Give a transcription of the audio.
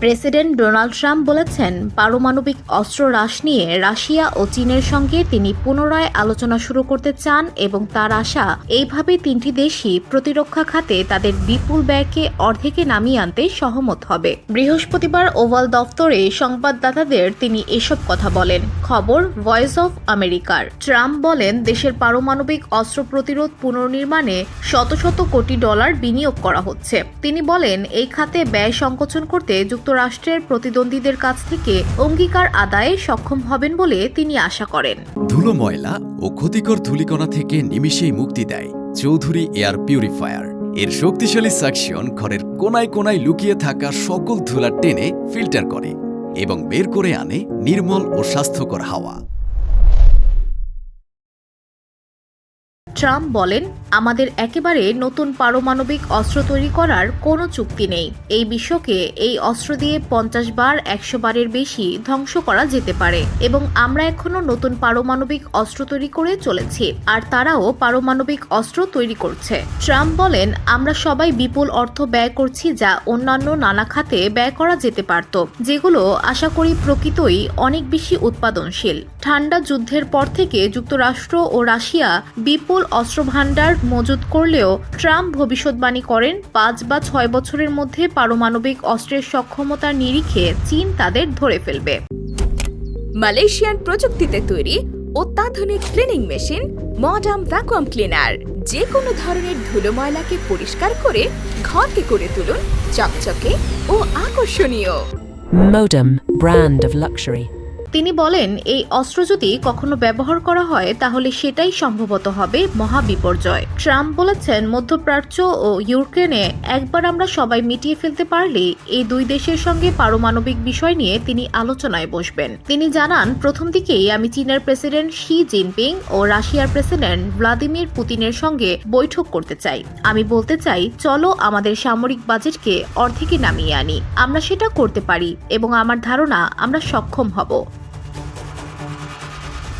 President Donald Trump বলেছেন, পারমাণবিক অস্ত্র হ্রাস নিয়ে রাশিয়া ও চীনের সঙ্গে তিনি পুনরায় আলোচনা শুরু করতে চান এবং তার আশা এইভাবে তিনটি দেশই প্রতিরক্ষা খাতে তাদের বিপুল ব্যয়কে অর্ধেকে নামিয়ে আনতে সহমত হবে। বৃহস্পতিবার ওভাল দফতরে সংবাদদাতাদের তিনি এসব কথা বলেন। খবর, ভয়েস অফ আমেরিকার। ট্রাম্প বলেন, দেশের পারমাণবিক অস্ত্র প্রতিরোধ পুনর্নির্মাণে শত শত কোটি ডলার বিনিয়োগ করা হচ্ছে। তিনি বলেন, এই খাতে ব্যয় সংকোচন করতে যুক্তরাষ্ট্রের প্রতিদ্বন্দ্বীদের কাছ থেকে অঙ্গীকার আদায়ে সক্ষম হবেন বলে তিনি আশা করেন। ধুলো ময়লা ও ক্ষতিকর ধুলিকণা থেকে নিমিষেই মুক্তি দেয় চৌধুরী এয়ার পিউরিফায়ার। এর শক্তিশালী সাকশন ঘরের কোনায় কোনায় লুকিয়ে থাকা সকল ধুলা টেনে ফিল্টার করে এবং বের করে আনে নির্মল ও স্বাস্থ্যকর হাওয়া। ট্রাম্প বলেন, আমাদের একেবারে নতুন পারমাণবিক অস্ত্র তৈরি করার কোনো চুক্তি নেই। এই বিশ্বকে এই অস্ত্র দিয়ে পঞ্চাশ বার, একশো বারের বেশি ধ্বংস করা যেতে পারে। এবং আমরা এখনও নতুন পারমাণবিক অস্ত্র তৈরি করে চলেছি, আর তারাও পারমাণবিক অস্ত্র তৈরি করছে। ট্রাম্প বলেন, আমরা সবাই বিপুল অর্থ ব্যয় করছি যা অন্যান্য নানা খাতে ব্যয় করা যেতে পারত, যেগুলো আশা করি প্রকৃতই অনেক বেশি উৎপাদনশীল। ঠান্ডা যুদ্ধের পর থেকে যুক্তরাষ্ট্র ও রাশিয়া বিপুল অস্ত্র ভাণ্ডার মজুত করলেও ট্রাম্প ভবিষ্যৎবাণী করেন পাঁচ বা ছয় বছরের মধ্যে পারমাণবিক অস্ত্রের সক্ষমতার নিরিখে চীন তাদের ধরে ফেলবে মালয়েশিয়ান প্রযুক্তিতে তৈরি অত্যাধুনিক cleaning machine modern vacuum cleaner যে কোনো ধরনের ধুলো ময়লাকে পরিষ্কার করে ঘরকে করে তুলুন চকচকে ও আকর্ষণীয় Modem, brand of luxury. তিনি বলেন, এই অস্ত্র যদি কখনো ব্যবহার করা হয়, তাহলে সেটাই সম্ভবত হবে মহাবিপর্যয়। ট্রাম্প বলেছেন, মধ্যপ্রাচ্য ও ইউক্রেনে একবার আমরা সবাই মিটিয়ে ফেলতে পারলে এই দুই দেশের সঙ্গে পারমাণবিক বিষয় নিয়ে তিনি আলোচনায় বসবেন। তিনি জানান, প্রথম দিকেই আমি চীনের প্রেসিডেন্ট শি জিনপিং ও রাশিয়ার প্রেসিডেন্ট ভ্লাদিমির পুতিনের সঙ্গে বৈঠক করতে চাই। আমি বলতে চাই, চলো আমাদের সামরিক বাজেটকে অর্ধেকে নামিয়ে আনি। আমরা সেটা করতে পারি এবং আমার ধারণা, আমরা সক্ষম হব।